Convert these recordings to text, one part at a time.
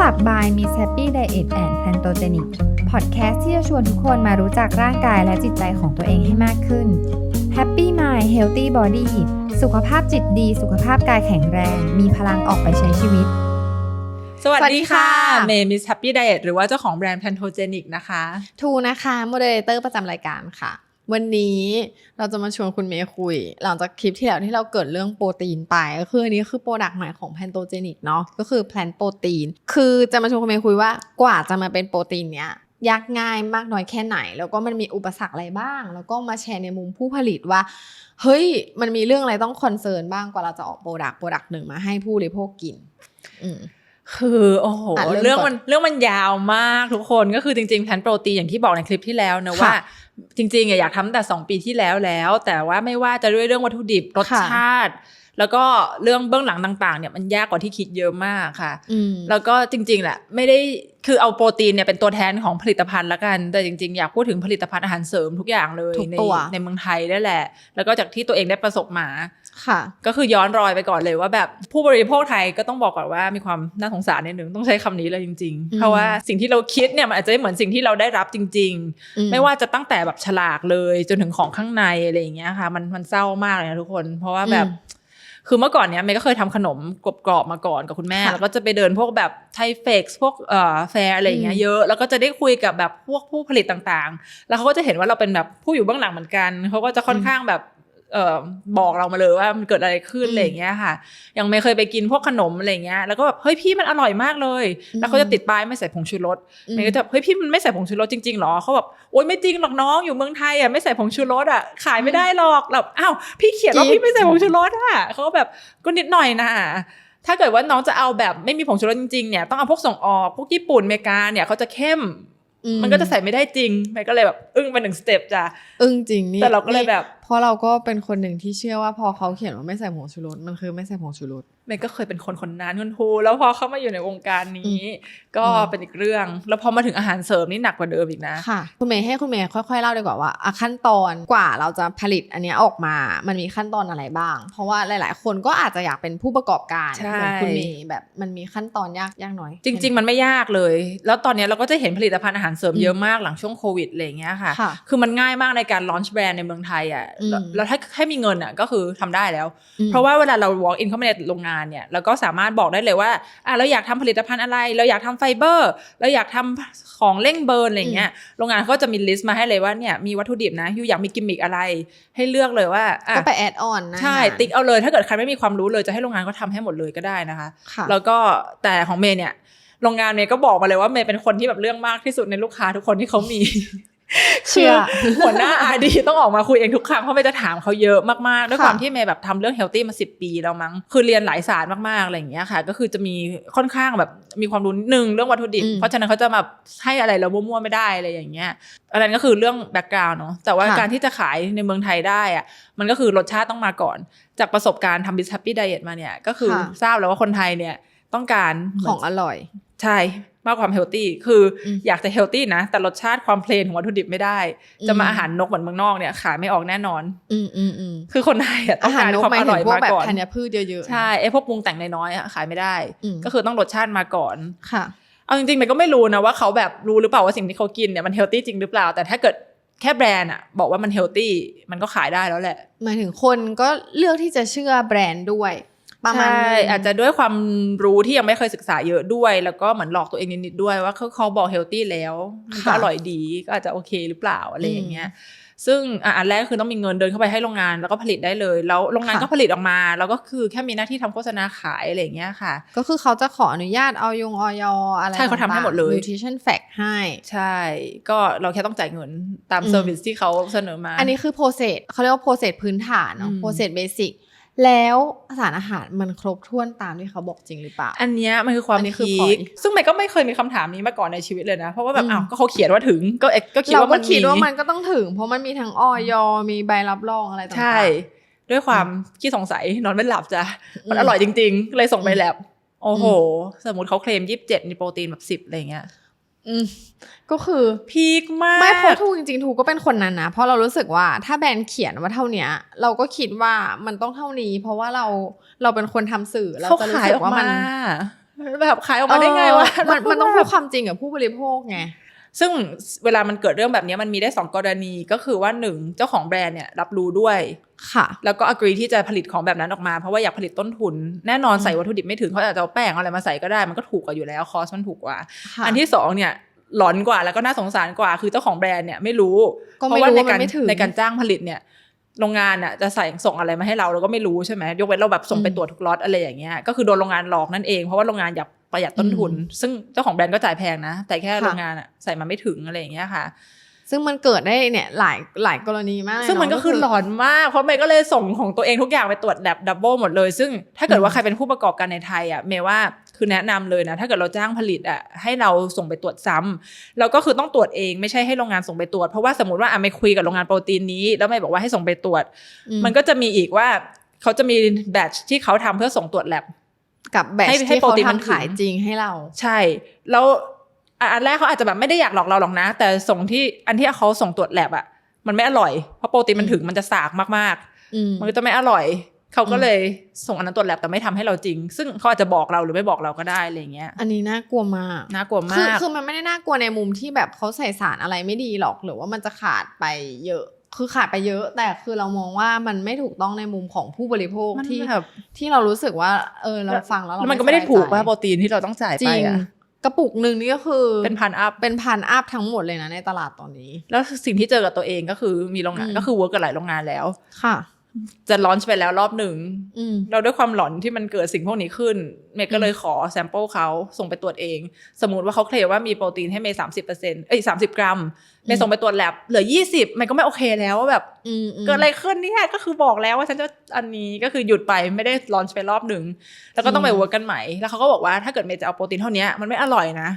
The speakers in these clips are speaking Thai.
Club by Miss Happy Diet and Plantogenic พอดแคสต์ที่จะชวนทุกคนมารู้จักร่างกายและจิตใจของตัวเองให้มากขึ้น Happy Mind Healthy Body สุขภาพจิตดี สุขภาพกายแข็งแรง มีพลังออกไปใช้ชีวิต สวัสดีค่ะสวัสดีค่ะเมย์มิสแฮปปี้ไดเอทหรือว่าเจ้าของแบรนด์ Plantogenic นะคะ ทูนะคะโมเดเลเตอร์ประจำรายการค่ะ วันนี้เราจะมาชวนคุณเมย์คุย หลังจากคลิปที่แล้วที่เราเกิดเรื่องโปรตีนไปก็คืออันนี้คือโปรดักต์ใหม่ของแพนโตเจนิกเนาะก็คือแพลนโปรตีน คือจะมาชวนคุณเมย์คุยว่ากว่าจะมาเป็นโปรตีนเนี้ยยากง่ายมากน้อยแค่ไหน แล้วก็มันมีอุปสรรคอะไรบ้าง แล้วก็มาแชร์ในมุมผู้ผลิตว่า เฮ้ย มันมีเรื่องอะไรต้องคอนเซิร์นบ้างกว่าเราจะออกโปรดักต์โปรดักต์หนึ่งมาให้ผู้บริโภคกิน อืม คือโอ้โหอะเริ่มเรื่องก่อนมันเรื่องมันยาวมากทุกคนก็คือจริงๆแพลนโปรตีนอย่างที่บอกในคลิปที่แล้วนะค่ะว่า จริงๆอะอยากทำตั้งแต่ 2 ปีที่แล้วแล้ว แต่ว่าไม่ว่าจะด้วยเรื่องวัตถุดิบรสค่ะชาติ แล้วก็เรื่องเบื้องหลังต่างๆเนี่ยมันยากกว่าที่คิดเยอะมากค่ะอืมแล้วก็จริงๆแหละไม่ได้คือเอาโปรตีนเนี่ยเป็นตัวแทนของผลิตภัณฑ์ละกัน แต่จริงๆ อยากพูดถึงผลิตภัณฑ์อาหารเสริมทุกอย่างเลยทุกในตัวในเมืองไทยได้แหละ แล้วก็จากที่ตัวเองได้ประสบมา ค่ะก็คือย้อนรอยไปก่อนเลยว่าแบบผู้บริโภคไทยก็ต้องบอกก่อนว่ามีความน่าสงสารนิดนึงต้องใช้คำนี้เลยจริงอืมๆเพราะว่าสิ่งที่เราคิดเนี่ยมันอาจจะไม่เหมือนสิ่งที่เราได้รับจริงอืๆไม่ว่าจะตั้งแต่แบบฉลากเลยจนถึงของข้างในอะไรอย่างเงี้ยค่ะ มันมันเศร้ามากเลยนะทุกคน เพราะว่าแบบอืมคือเมื่อก่อนเนี้ยเมย์ก็เคยทำขนมกรอบๆมาก่อนกับคุณแม่ค่ะแล้วก็จะไปเดินพวกแบบไทเฟกพวกเอ่อแฟร์อะไรอย่างเงี้ยอืมเยอะ แล้วก็จะได้คุยกับแบบพวกผู้ผลิตต่างๆ แล้วเขาก็จะเห็นว่าเราเป็นแบบผู้อยู่เบื้องหลังเหมือนกันเขาก็จะค่อนข้างแบบเอ่อ บอกเรามาเลยว่ามันเกิดอะไรขึ้นอืมอะไรอย่างเงี้ยค่ะ ยังไม่เคยไปกินพวกขนมอะไรอย่างเงี้ยแล้วก็แบบเฮ้ยพี่มันอร่อยมากเลยอืมแล้วเขาจะติดป้ายไม่ใส่ผงชูรสอืมเมย์ก็จะแบบเฮ้ยพี่มันไม่ใส่ผงชูรสจริงๆหรอเขาแบบโอ๊ยไม่จริงหรอกน้องอยู่เมืองไทยอะไม่ใส่ผงชูรสอะขายไม่ได้หรอกแบบอ้าวพี่เขียนว่าจี๊ดพี่ไม่ใส่ผงชูรสอะเขาก็แบบก็นิดหน่อยนะถ้าเกิดว่าน้องจะเอาแบบไม่มีผงชูรสจริงๆเนี่ยต้องเอาพวกส่งออกพวกญี่ปุ่นอเมริกาเนี่ยเขาจะเข้มอืมันก็จะใส่ไม่ได้จริงเมย์ก็เลยแบบ อึ้งไปหนึ่งสเต็ปจ้ะอึ้งจริงนี่แต่เราก็เลยแบบ เพราะเราก็เป็นคนหนึ่งที่เชื่อว่าพอเขาเขียนว่าไม่ใส่ผงชูรสมันคือไม่ใส่ผงชูรสเมย์ก็เคยเป็นคนคนนั้นคุณครูแล้วพอเข้ามาอยู่ในวงการนี้ ก็อืมเป็นอีกเรื่อง แล้วพอมาถึงอาหารเสริมนี่หนักกว่าเดิมอีกนะค่ะคุณเมย์ให้คุณเมย์ค่อยๆเล่าดีกว่าว่าอะขั้นตอนกว่าเราจะผลิตอันเนี้ยออกมา มันมีขั้นตอนอะไรบ้าง เพราะว่าหลาย ๆ คนก็อาจจะอยากเป็นผู้ประกอบการใช่เหมือนคุณเมย์แบบมันมีขั้นตอนยากยากน้อย จริง ๆ มันไม่ยากเลย แล้วตอนนี้เราก็จะเห็นผลิตภัณฑ์อาหารเสริมอืมเยอะมากหลังช่วงโควิดอะไรอย่างเงี้ยค่ะค่ะ คือมันง่ายมากในการลอนช์แบรนด์ในเมืองไทยอะอืมแล้วแล้วถ้าแค่มีเงินอะก็คือทำได้แล้วอืมเพราะว่าเวลาเรา walk in เข้ามาในโรงงานเนี่ยเราก็สามารถบอกได้เลยว่าอะเราอยากทำผลิตภัณฑ์อะไร เราอยากทำไฟเบอร์ เราอยากทำของเร่งเบิร์นอะไรอย่างเงี้ยโรงงานเขาก็จะมีลิสต์มาให้เลยว่าเนี่ยมีวัตถุดิบนะยูอยากมีกิมมิกอะไร ให้เลือกเลยว่าอะก็ไปแอดออนนะใช่ติ๊กเอาเลย ถ้าเกิดใครไม่มีความรู้เลยจะให้โรงงานก็ทำให้หมดเลยก็ได้นะคะค่ะแล้วก็แต่ของเมย์เนี่ยโรงงานเมย์ก็บอกมาเลยว่าเมย์เป็นคนที่แบบเรื่องมากที่สุดในลูกค้าทุกคนที่เขามีเชื่อ คือหัวหน้าอาดีต้องออกมาคุยเองทุกครั้งเพราะเมย์จะถามเขาเยอะมากๆ ด้วยค่ะความที่เมย์แบบทำเรื่องเฮลตี้มาสิปีแล้วมั้ง คือเรียนหลายศาสตร์มากๆอะไรอย่างเงี้ยค่ะ ก็คือจะมีค่อนข้างแบบมีความรู้นิดนึงเรื่องวัตถุดิบอืมเพราะฉะนั้นเขาจะแบบให้อะไรเรามั่วๆไม่ได้อะไรอย่างเงี้ยอันนั้นก็คือเรื่องแบ็กกราวน์เนาะแต่ว่าค่ะการที่จะขายในเมืองไทยได้อะมันก็คือรสชาติต้องมาก่อน จากประสบการณ์ทำบิสฮัปปี้ไดเอทมาเนี่ยก็คือค่ะทราบแล้วว่าคนไทยเนี่ยต้องการของอร่อย ใช่ มากกว่าความเฮลตี้คืออมอยากจะเฮลตี้นะ แต่รสชาติความเพลนของวัตถุดิบไม่ได้ จะมาอืมอาหารนกเหมือนเมืองนอกเนี่ยขายไม่ออกแน่นอน อืมอืมอืมคือคนไทยอะต้ออางหารการนกความหมายอถึร่อยงพวกมาแบบก่อนธัญพืชเยอะๆใช่ไอ้พวกปรุงแต่งน้อยๆอะขายไม่ได้อืมก็คือต้องรสชาติมาก่อนค่ะเอาจริงๆมันก็ไม่รู้นะว่าเขาแบบรู้หรือเปล่าว่าสิ่งที่เขากินเนี่ยมันเฮลตี้จริงหรือเปล่า แต่ถ้าเกิดแค่แบรนด์อะบอกว่ามันเฮลตี้มันก็ขายได้แล้วแหละหมายถึงคนก็เลือกที่จะเชื่อแบรนด์ด้วย ประมาณใช่นึงอาจจะด้วยความรู้ที่ยังไม่เคยศึกษาเยอะด้วย แล้วก็เหมือนหลอกตัวเองนิดๆด้วยว่าเขาเขาบอกเฮลตี้แล้วมันก็ค่ะอร่อยดีก็อาจจะโอเคหรือเปล่าอะไรอย่างเงี้ยซึ่งอะอันแรกคือต้องมีเงินเดินเข้าไปให้โรงงานแล้วก็ผลิตได้เลย แล้วโรงงานค่ะก็ผลิตออกมา แล้วก็คือแค่มีหน้าที่ทำโฆษณาขายอะไรอย่างเงี้ยค่ะ ก็คือเขาจะขออนุญาตเอายงออยอะไรใช่เขาทำให้หมดเลยต่างๆ nutrition fact ให้ ใช่ ก็เราแค่ต้องจ่ายเงินตามอืมเซอร์วิสที่เขาเสนอมา อันนี้คือ process เขาเรียกว่า process พื้นฐานเนาะอืม process basic แล้วสารอาหารมันครบถ้วนตามที่เขาบอกจริงหรือเปล่า อันเนี้ยมันคือความอันนี้คือพี point คซึ่งเมย์ก็ไม่เคยมีคำถามนี้มาก่อนในชีวิตเลยนะ เพราะว่าแบบอืมอ้าวก็เขาเขียนว่าถึงก็เอ๊ะก็คิดเราว่าก็มันคิดว่ามีมันก็ต้องถึง เพราะมันมีทั้งออยมีใบรับรองอะไรต่างๆใช่ด้วยความขี้สงสัยนอนไม่หลับจ้ะมันอืมอร่อยจริง ๆ เลยส่งไปอืมแลบโอ้โห สมมติเขาเคลมยี่สิบเจ็ดมีโปรตีนแบบสิบ10อะไรเงี้ยอืม ก็คือพีคมากไม่เพราะทูจริงๆทูก็เป็นคนนั้นนะเพราะเรารู้สึกว่าถ้าแบรนด์เขียนว่าเท่าเนี้ยเราก็คิดว่ามันต้องเท่านี้ เพราะว่าเราเราเป็นคนทำสื่อเราเขาจะรู้ขายสึอกอกว่ามัมานแบบขายออกมาได้ไงวะเออมันมันต้องพูดความจริงกับผู้บริโภคไง ซึ่งเวลามันเกิดเรื่องแบบนี้มันมีได้สองกรณีก็คือว่าหนึ่งเจ้าของแบรนด์เนี่ยรับรู้ด้วยค่ะ แล้วก็ agree ที่จะผลิตของแบบนั้นออกมา เพราะว่าอยากผลิตต้นทุน แน่นอนใส่วัตถุดิบไม่ถึงเขาอาจจะเอาแป้งเอาอะไรมาใส่ก็ได้มันก็ถูกกว่าอยู่แล้วคอสมันถูกกว่าค่ะอันที่สองเนี่ยหลอนกว่าแล้วก็น่าสงสารกว่า คือเจ้าของแบรนด์เนี่ยไม่รู้ก็เพไม่ราะว่ารู้ในว่ามัการนไม่ถึงในการจ้างผลิตเนี่ยโรงงานน่ะจะใส่ส่งอะไรมาให้เราเราก็ไม่รู้ใช่ไหมยกเว้นเราแบบส่งไปอืมตรวจทุกล็อตอะไรอย่างเงี้ยก็คือโดนโรงงานหลอกนั่นเองเพราะว่าโรงงานอยาก ประหยัดต้นทุน ซึ่งเจ้าของแบรนด์ก็จ่ายแพงนะ แต่แค่ค่ะโรงงานอะใส่มาไม่ถึงอะไรอย่างเงี้ยค่ะ ซึ่งมันเกิดได้เนี่ยหลายหลายกรณีมากเลยซึ่งมันเาะก็คือหลอนมาก เพราะเมย์ก็เลยส่งของตัวเองทุกอย่างไปตรวจแลบดับเบิลหมดเลย ซึ่งถ้าเกิดว่าใครเป็นผู้ประกอบการในไทยอะเมย์ว่าคือแนะนำเลยนะ ถ้าเกิดเราจ้างผลิตอะให้เราส่งไปตรวจซ้ำแล้วก็คือต้องตรวจเองไม่ใช่ให้โรงงานส่งไปตรวจ เพราะว่าสมมติว่าอะไม่คุยกับโรงงานโปรตีนนี้ แล้วไม่บอกว่าให้ส่งไปตรวจอืมันก็จะมีอีกว่าเขาจะมีแบตที่เขาทำเพื่อส่งตรวจแลบ กับแบตให้ให้ที่โปรเขาตีนมันทำขายถึงจริงให้เรา ใช่ แล้วอะอันแรกเขาอาจจะแบบไม่ได้อยากหลอกเราหรอกนะ แต่ส่งที่อันที่เขาส่งตรวจแลบอะมันไม่อร่อยเพราะโปรตีนมันถึงมันจะสากมากๆอืมมันก็จะไม่อร่อยเขาก็อืมเลยส่งอันนั้นตรวจแลบแต่ไม่ทำให้เราจริง ซึ่งเขาอาจจะบอกเราหรือไม่บอกเราก็ได้อะไรอย่างเงี้ย อันนี้น่ากลัวมากน่ากลัวคือมากคือมันไม่ได้น่ากลัวในมุมที่แบบเขาใส่สารอะไรไม่ดีหรอกหรือว่ามันจะขาดไปเยอะ คือขาดไปเยอะ แต่คือเรามองว่ามันไม่ถูกต้องในมุมของผู้บริโภคมันที่แบบที่เรารู้สึกว่า เออเราฟังแล้วเราแล้วมันก็ไม่ได้ถูกว่าสบยใจโปรตีนที่เราต้องจ่ายจไปริงอะกระปุกหนึ่งนี่ก็คือเป็นพันอัพเป็นพันอัพทั้งหมดเลยนะในตลาดตอนนี้ แล้วสิ่งที่เจอกับตัวเองก็คือมีโรงงานอืมก็คือเวิร์กกับหลายโรงงานแล้วค่ะ จะลอนช์ไปแล้วรอบหนึ่งอืมเราด้วยความหลอนที่มันเกิดสิ่งพวกนี้ขึ้น เมย์ก็เลยขอแซมเปิลเขาส่งไปตรวจเอง สมมติว่าเขาเคลมว่ามีโปรตีนให้เมย์สามสิบเปอร์เซ็นต์เอ้ยสามสิบกรัม เมย์ส่งไปตรวจแลบเหลือยี่สิบเมย์ก็ไม่โอเคแล้วว่าแบบอืมอืมเกิดอะไรขึ้นเนี่ยก็คือบอกแล้วว่าฉันจะอันนี้ก็คือหยุดไปไม่ได้ลอนช์ไปรอบหนึ่งแล้วก็ต้องไปเวิร์กกันใหม่ แล้วเขาก็บอกว่าถ้าเกิดเมย์จะเอาโปรตีนเท่านี้มันไม่อร่อยนะ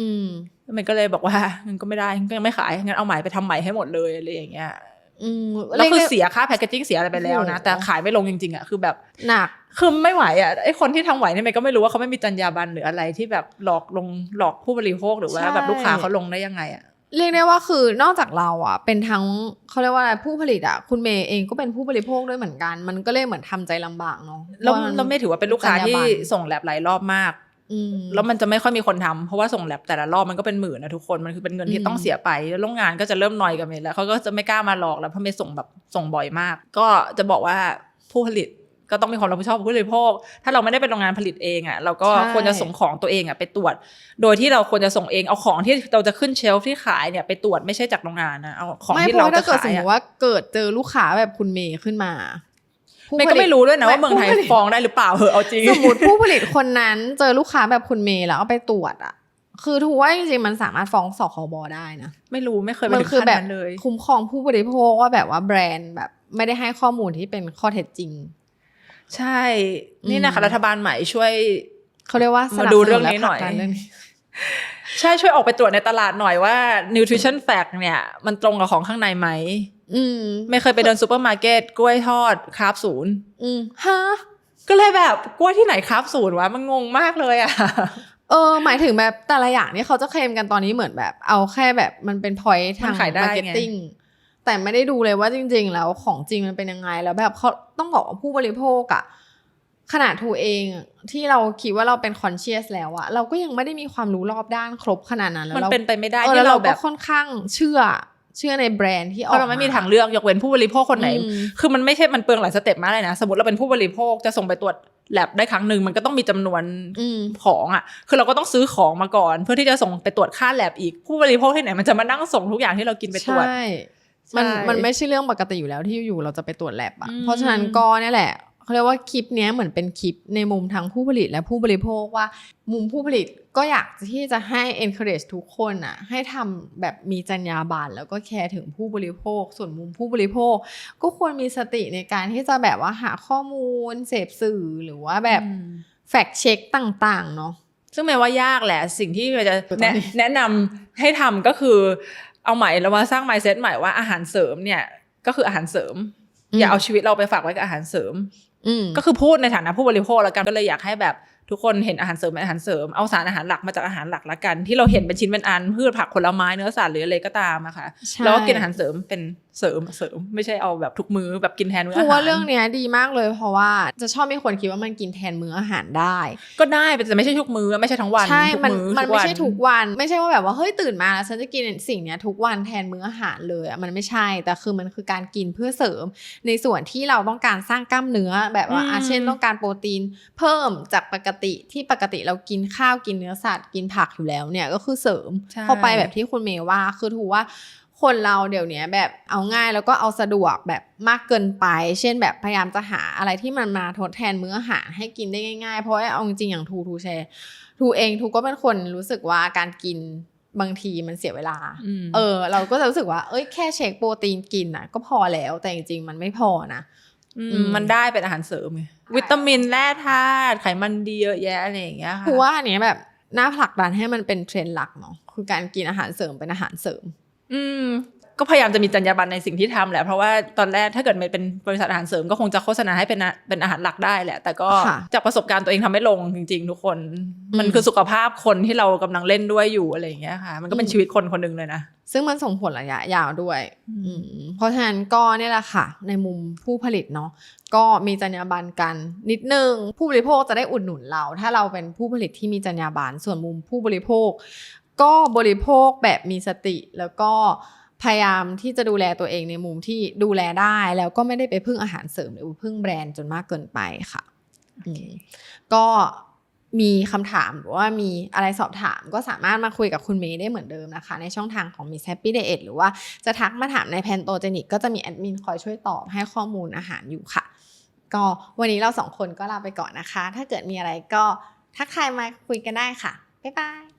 อืมเมย์ก็เลยบอกว่างั้นก็ไม่ได้งั้นก็ยังไม่ขายงั้นเอาใหม่ไปทำใหม่ให้หมดเลยอะไรอย่างเงี้ย อืมแล้วคือรีกได้เสียค่าแพคเกจิ้งเสียอะไรไปแล้วนะโอ้โหแต่ขายไม่ลงจริง ๆอะคือแบบหนักคือไม่ไหวอะไอคนที่ทำไหวเนี่ยเมย์ก็ไม่รู้ว่าเขาไม่มีจรรยาบรรณหรืออะไรที่แบบหลอกลงหลอกผู้บริโภคหรือว่าใช่แบบลูกค้าเขาลงได้ยังไงอะเรียกได้ว่าคือนอกจากเราอะ เป็นทั้งเขาเรียกว่าอะไรผู้ผลิตอะคุณเมย์เองก็เป็นผู้บริโภคด้วยเหมือนกัน มันก็เลยเหมือนทำใจลำบากเนาะแล้วว่นเราไม่ถือว่าเป็นลูกค้าจรรยที่บรรณส่งแลบหลายรอบมากอืม แล้วมันจะไม่ค่อยมีคนทำเพราะว่าส่งแลบแต่ละรอบมันก็เป็นหมื่นนะทุกคนมันคือเป็นเงินที่อืมต้องเสียไปแล้วโรงงานก็จะเริ่มนอยกับเมย์แล้วเขาก็จะไม่กล้ามาหลอกแล้วเพราะเมย์ส่งแบบส่งบ่อยมาก ก็จะบอกว่าผู้ผลิตก็ต้องมีความรับผิดชอบกับผู้บริโภค ถ้าเราไม่ได้เป็นโรงงานผลิตเองอะ เราก็ใช่ควรจะส่งของตัวเองอะไปตรวจ โดยที่เราควรจะส่งเอง เอาของที่เราจะขึ้นเชลฟ์ที่ขายเนี่ยไปตรวจไม่ใช่จากโรงงานนะ เอาของไม่ที่เพราะเราว่าจะถ้าเกิดขาสมยมอะติว่าเกิดเจอลูกค้าแบบคุณเมย์ขึ้นมาผู้ เมย์ก็ไม่รู้ด้วยนะว่าเมืองไทยผู้ผลิตฟ้องได้หรือเปล่าเหอะเอาจริงสมมติผู้ผลิตคนนั้นเจอลูกค้าแบบคุณเมย์แล้วเอาไปตรวจอะคือถือว่าจริงๆมันสามารถฟ้องสคบได้นะ ไม่รู้ไม่เคยไปมันถึงคือขั้นแบบนั้นเลย คุ้มครองผู้บริโภคว่าแบบว่าแบรนด์แบบไม่ได้ให้ข้อมูลที่เป็นข้อเท็จจริง ใช่ นี่นะคะอืมรัฐบาลใหม่ช่วยเขาเรียกว่าสมานับดูสเรื่นุอนงและนี้ผหน่ลัอยกดันเรื่องนี้ ใช่ช่วยออกไปตรวจในตลาดหน่อยว่า nutrition fact เนี่ย มันตรงกับของข้างในไหมอืมไม่เคยไปเดินซูเปอร์มาร์เก็ตกล้วยทอดคราฟศูนย์อืมฮะก็เลยแบบกล้วยที่ไหนคราฟศูนย์วะมันงงมากเลยอะเออหมายถึงแบบแต่ละอย่างนี่เขาจะเคลมกันตอนนี้เหมือนแบบ เอาแค่แบบมันเป็นพอยต์ทางมันขายได้มาร์เก็ตติ้งแต่ไม่ได้ดูเลยว่าจริง ๆ แล้วของจริงมันเป็นยังไงแล้วแบบเขาต้องบอกว่าผู้บริโภคอะ ขนาดทูเองอะที่เราคิดว่าเราเป็นคอนเชียสแล้วอะเราก็ยังไม่ได้มีความรู้รอบด้านครบขนาดนั้นแล้วมันเราเป็นไปไม่ได้เออที่แล้วเราเราแบก็บค่อนข้างเชื่อเชื่อในแบรนด์ที่อเพอกราะเราไม่มีทางเลือกยกเว้นผู้บริโภคคนไหนอืมคือมันไม่ใช่มันเปลืองหลายสเต็ปมากเลยนะ สมมติเราเป็นผู้บริโภคจะส่งไปตรวจแลบได้ครั้งหนึ่งมันก็ต้องมีจำนวนอืมของอะ คือเราก็ต้องซื้อของมาก่อน เพื่อที่จะส่งไปตรวจค่าแลบอีกผู้บริโภคที่ไหน มันจะมานั่งส่งทุกอย่างที่เรากินไปตรวจใช่มันใช่มันไม่ใช่เรื่องปกติอยู่แล้วที่อยู่เราจะไปตรวจแลบอะอืมเพราะฉะนั้นก็เนี่ยแหละ เขาเรียกว่าคลิปเนี้ยเหมือนเป็นคลิปในมุมทั้งผู้ผลิตและผู้บริโภคว่า มุมผู้ผลิตก็อยากที่จะให้ encourage ทุกคนอะให้ทำแบบมีจรรยาบรรณแล้วก็แคร์ถึงผู้บริโภค ส่วนมุมผู้บริโภค ก็ควรมีสติในการที่จะแบบว่าหาข้อมูล เสพสื่อหรือว่าแบบอืมแฟกเช็คต่าง ๆ เนาะซึ่งแม้ว่ายากแหละสิ่งที่เราจะตอนแนะนี้แนะนำให้ทำก็คือเอาใหม่เรามาสร้าง mindset ใหม่ว่าอาหารเสริมเนี่ยก็คืออาหารเสริม อย่าเอาชีวิตเราไปฝากไว้กับอาหารเสริมอืม ก็คือพูดในฐานะผู้บริโภคแล้วกันก็เลยอยากให้แบบ ทุกคนเห็นอาหารเสริมเป็นอาหารเสริมเอาสารอาหารหลักมาจากอาหารหลักละกัน ที่เราเห็นเป็นชิ้นเป็นอันพืชผักผลไม้เนื้อสัตว์หรืออะไรก็ตามอะค่ะใช่แล้วก็กินอาหารเสริมเป็นเสริมเสริม ไม่ใช่เอาแบบทุกมื้อแบบกินแทนมื้อคือาอหารว่าเรื่องเนี้ยดีมากเลยเพราะว่าจะชอบมีคนคิดว่ามันกินแทนมื้ออาหารได้ ก็ได้แต่ไม่ใช่ทุกมื้อไม่ใช่ทั้งวันใช่ทุกมันมื้อมันทุไม่วันใช่ทุกวัน ไม่ใช่ว่าแบบว่าเฮ้ยตื่นมาแล้วฉันจะกินสิ่งเนี้ยทุกวันแทนมื้ออาหารเลยอะมันไม่ใช่แต่คือมันคือการกินเพื่อเสริม ในส่วนที่เราต้องการสร้างกล้ามเนื้อแบบว่าอะเช่นต้องการโปรตีนเพิ่มจากปกติที่ปกติเรากินข้าวกินเนื้อสัตว์กินผักอยู่แล้วเนี่ยก็คือเสริมใช่เข้าไปแบบที่คุณเมย์ว่าคือถือว่าคนเราเดี๋ยวนี้แบบเอาง่ายแล้วก็เอาสะดวกแบบมากเกินไป เช่นแบบพยายามจะหาอะไรที่มันมาทดแทนมื้ออาหารให้กินได้ง่ายๆ เพราะว่าเอาจริงๆอย่างทูทูแชร์ทูเองทูก็เป็นคนรู้สึกว่าการกินบางทีมันเสียเวลาอืมเออ เราก็จะรู้สึกว่า เอ้ยแค่เช็คโปรตีนกินน่ะ ก็พอแล้วแต่จริงๆมันไม่พอนะอื มอืมมันได้เป็นอาหารเสริมไงวิตามินแร่ธาตุไขมันดีเยอะแยะอะไรอย่างเงี้ยค่ะคือว่าอันเนี้ยแบบน่าผลักดันให้มันเป็นเทรนด์หลักเนาะคือการกินอาหารเสริมเป็นอาหารเสริม อืม ก็พยายามจะมีจรรยาบรรณในสิ่งที่ทำแหละ เพราะว่าตอนแรกถ้าเกิดมันเป็นบริษัทอาหารเสริมก็คงจะโฆษณาให้เป็นอาเป็นอาหารหลักได้แหละ แต่ก็ค่ะจากประสบการณ์ตัวเองทำไม่ลงจริง ๆ ทุกคน มันอืมคือสุขภาพคนที่เรากำลังเล่นด้วยอยู่อะไรอย่างเงี้ยค่ะ มันก็เป็นอืมชีวิตคนคนหนึ่งเลยนะ ซึ่งมันส่งผลระยะยาวด้วยอืมอืมเพราะฉะนั้นก็เนี่ยแหละค่ะ ในมุมผู้ผลิตเนาะก็มีจรรยาบรรณกัน นิดนึง ผู้บริโภคจะได้อุดหนุนเรา ถ้าเราเป็นผู้ผลิตที่มีจรรยาบรรณส่วนมุมผู้บริโภค ก็บริโภคแบบมีสติแล้วก็ พยายามที่จะดูแลตัวเองในมุมที่ดูแลได้ แล้วก็ไม่ได้ไปพึ่งอาหารเสริมหรือพึ่งแบรนด์จนมากเกินไปค่ะอืมก็มีคำถามหรือว่ามีอะไรสอบถามก็สามารถมาคุยกับคุณเมย์ได้เหมือนเดิมนะคะ ในช่องทางของ Miss Happy Diet หรือว่าจะทักมาถามในแพนโตเจนิกก็จะมีแอดมินคอยช่วยตอบให้ข้อมูลอาหารอยู่ค่ะ ก็วันนี้เราสองคนก็ลาไปก่อนนะคะ ถ้าเกิดมีอะไรก็ทักทายมาคุยกันได้ค่ะ บ๊ายบาย